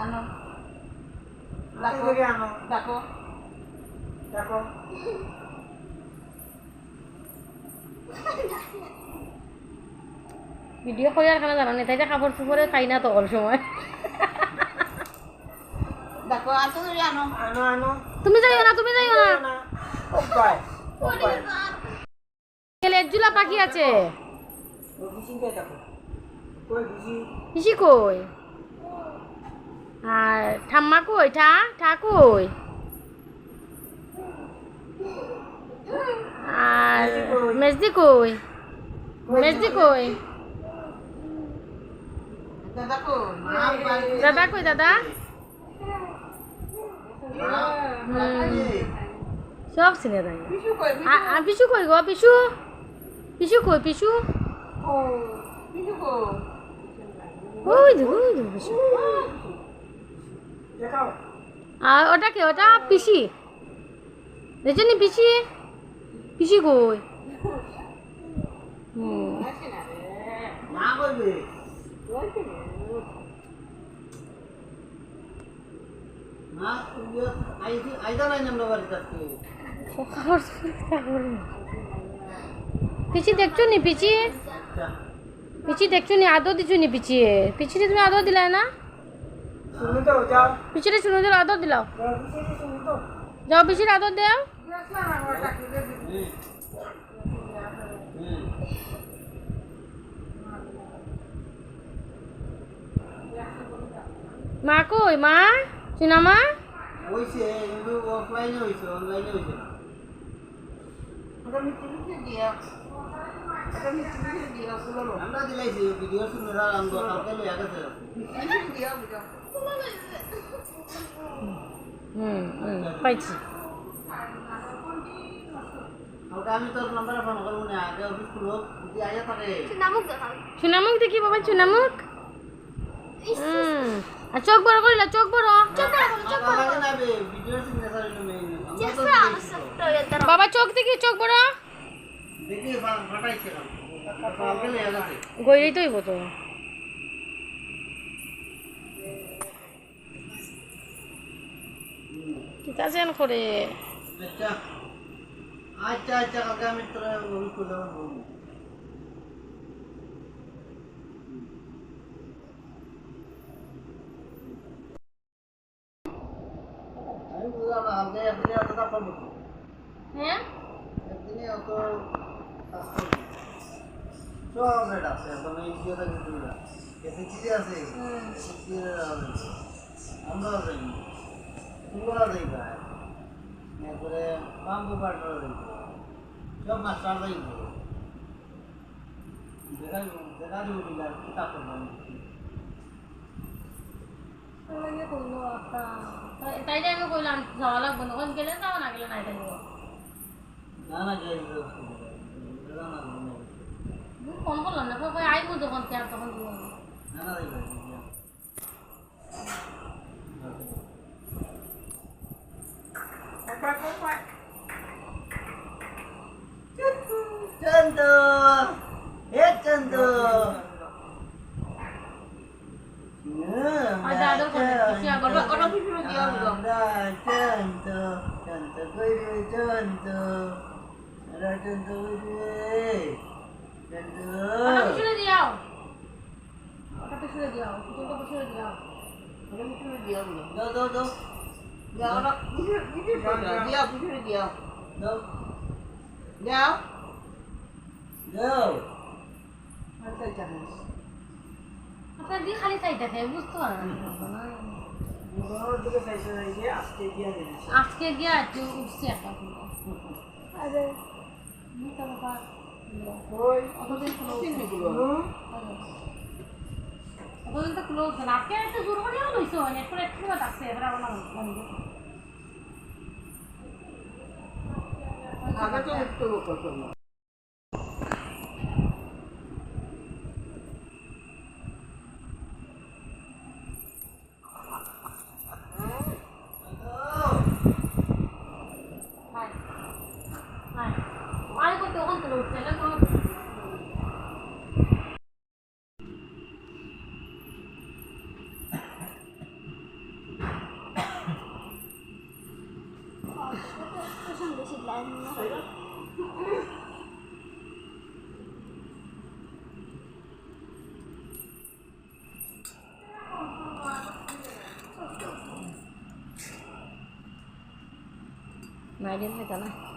আনো দেখো দেখো ভিডিও করে আর কেন জানো না তাই কাপড় চোপড়ে খাই না তো অল সময়। দেখো আতো করে আনো আনো আনো। তুমি যাইও না তুমি যাইও না। এক জুলা পাখি আছে। ও কই কই? আর ঠাম্মা কই? ঠা ঠা কই? আর মেজদি কই? মেজদি কই? দাদা কই? দাদা সব চিনে তাই বিশু কই গো পিসু? পিসু কই কো ওই যে ওই দেখাও আর ওটা কে? ওটা পিসি। দেখছ নি পিসি? পিসি কই? পিচি দেখছ নি পিচি আচ্ছা। পিচি দেখছ নি? আদর দিছো নি পিচি পিচিরে তুমি আদর দিলাই না? শুনো তো যাও পিচিরে শুনে দিল আদর দিলাও যাও বিসি শুনো তো যাও পিচির আদর দেও মা কই মা চুনা মা হইছে কিন্তু অফলাইনে হইছে অনলাইনে হইছে না ওটা মিষ্টি মিষ্টি দিয়া ওটা মিষ্টি মিষ্টি দিয়া শুনো আমরা দিলাইছি ভিডিও শুনে রা আমরা কালকে লইয়া গেছে মিষ্টি দিয়া বুঝো হুম হুম পাইছি চুনামুখ দেখি বাবা চুনামুখ হুম আর চোখ বড় করিলা চোখ বড় বাবা চোখ দেখি চোখ বড় গইরেই তো কিতা যেন করে। আচ্ছা আচ্ছা আচ্ছা কালকে আমি তোর? হ্যাঁ? একদিনে অত সব রেট আছে একদম এই ভিডিওটা কিন্তু এসে কি আছে? আমরাও যাই যাই ভাই এরপরে বাম্বু পাটরা যাই সব মাস্টার যাই দেখা দেখা দিব দিলা কিতাব করব তাই আমি কইলাম যাওয়া লাগবো না। গেলে যাওয়া না গেলে নাই থাকব না না না। না। ফোন করলাম না আইবো যখন কে chân quay quay chân từ hết chân từ Ada ada kan siapa kalau kalau pipi lagi orang. Ada tentu tentu pipi tentu ada tentu pipi tentu. Kalau pipi sudah dia. Kalau pipi sudah dia. Kita pipi sudah dia. Kalau pipi sudah dia. Do do do. দাও দাও দাও আচ্ছা জানিস আপনার দিয়ে খালি চাইতে থাকে বুঝতে পারেন না। আজকে আজকে একটু উঠছে একটা আরে অতদিন ওদের তো ক্লোজ না আজকে একটু জোর করেও লইছো একটু একটু আছে এবার আমার আগে তো উঠতে কত con từ mày đến đây cả này.